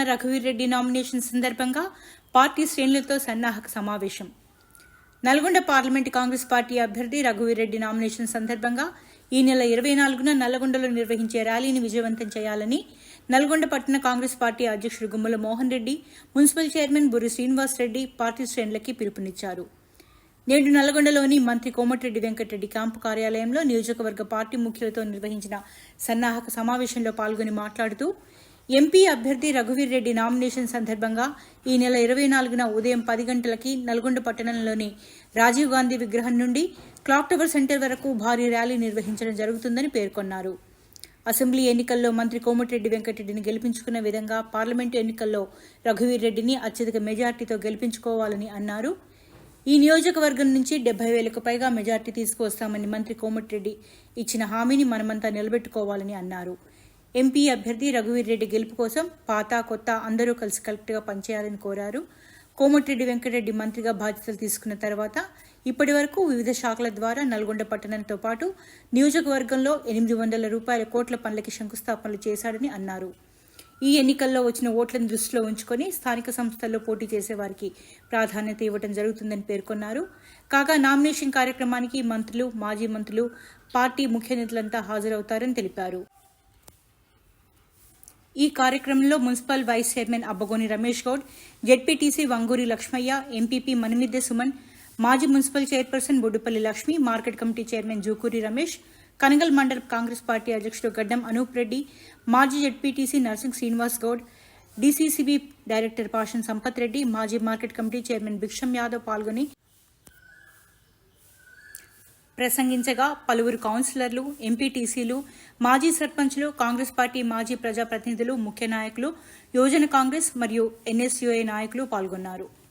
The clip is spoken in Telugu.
రఘువీర్ రెడ్డి నామినేషన్ సందర్భంగా పార్టీ శ్రేణులతో సన్నాహక సమావేశం. నల్గొండ పార్లమెంట్ కాంగ్రెస్ పార్టీ అభ్యర్థి రఘువీర్ రెడ్డి నామినేషన్ సందర్భంగా ఈ నెల ఇరవై నాలుగున నల్లగొండలో నిర్వహించే ర్యాలీని విజయవంతం చేయాలని నల్గొండ పట్టణ కాంగ్రెస్ పార్టీ అధ్యక్షుడు Gummala Mohan Reddy municipal chairman Buri Srinivas Reddy party శ్రేణులకి పిలుపునిచ్చారు. నేడు నల్గొండలోని మంత్రి కోమటిరెడ్డి వెంకటరెడ్డి క్యాంపు కార్యాలయంలో నియోజకవర్గ పార్టీ ముఖ్యులతో నిర్వహించిన సన్నాహక సమావేశంలో పాల్గొని మాట్లాడుతూ ఎంపీ అభ్యర్థి రఘువీర్ రెడ్డి నామినేషన్ సందర్భంగా ఈ నెల ఇరవై నాలుగున ఉదయం పది గంటలకి నల్గొండ పట్టణంలోని రాజీవ్ గాంధీ విగ్రహం నుండి క్లాక్ టవర్ సెంటర్ వరకు భారీ ర్యాలీ నిర్వహించడం జరుగుతుందని పేర్కొన్నారు. అసెంబ్లీ ఎన్నికల్లో మంత్రి కోమటిరెడ్డి వెంకటరెడ్డిని గెలిపించుకున్న విధంగా పార్లమెంటు ఎన్నికల్లో రఘువీర్ రెడ్డిని అత్యధిక మెజార్టీతో గెలిపించుకోవాలని అన్నారు. ఈ నియోజకవర్గం నుంచి డెబ్బై వేలకు పైగా మెజార్టీ తీసుకువస్తామని మంత్రి కోమటిరెడ్డి ఇచ్చిన హామీని మనమంతా నిలబెట్టుకోవాలని అన్నారు. ఎంపీ అభ్యర్థి రఘువీర్ రెడ్డి గెలుపు కోసం పాత కొత్త అందరూ కలిసి కలెక్ట్గా పనిచేయాలని కోరారు. కోమటిరెడ్డి వెంకటరెడ్డి మంత్రిగా బాధ్యతలు తీసుకున్న తర్వాత ఇప్పటి వరకు వివిధ శాఖల ద్వారా నల్గొండ పట్టణంతో పాటు నియోజకవర్గంలో ఎనిమిది వందల రూపాయల కోట్ల పనులకి శంకుస్థాపనలు చేశాడని అన్నారు. ఈ ఎన్నికల్లో వచ్చిన ఓట్లను దృష్టిలో ఉంచుకొని స్థానిక సంస్థల్లో పోటీ చేసే వారికి ప్రాధాన్యత ఇవ్వడం జరుగుతుందని పేర్కొన్నారు. కాగా నామినేషన్ కార్యక్రమానికి మంత్రులు మాజీ మంత్రులు పార్టీ ముఖ్య నేతలంతా హాజరవుతారని తెలిపారు. ఈ కార్యక్రమంలో municipal vice chairman Abbagoni Ramesh Goud ZPTC Vanguri Lakshmaiah MPP Manimidde Suman మాజీ municipal chairperson Boddupalli Lakshmi market committee chairman Jukuri Ramesh Kanagal mandal Congress party అధ్యక్షుడు గడ్డం అనూప్ రెడ్డి మాజీ ZPTC Narsing Srinivas Goud DCCB director Pashan Sampath Reddy మాజీ market committee chairman Bhiksham Yadav పాల్గొని ప్రసంగించగా పలువురు కౌన్సిలర్లు ఎంపీటీసీలు మాజీ సర్పంచ్లు కాంగ్రెస్ పార్టీ మాజీ ప్రజాప్రతినిధులు ముఖ్య నాయకులు యువజన కాంగ్రెస్ మరియు ఎన్ఎస్యుఐ నాయకులు పాల్గొన్నారు.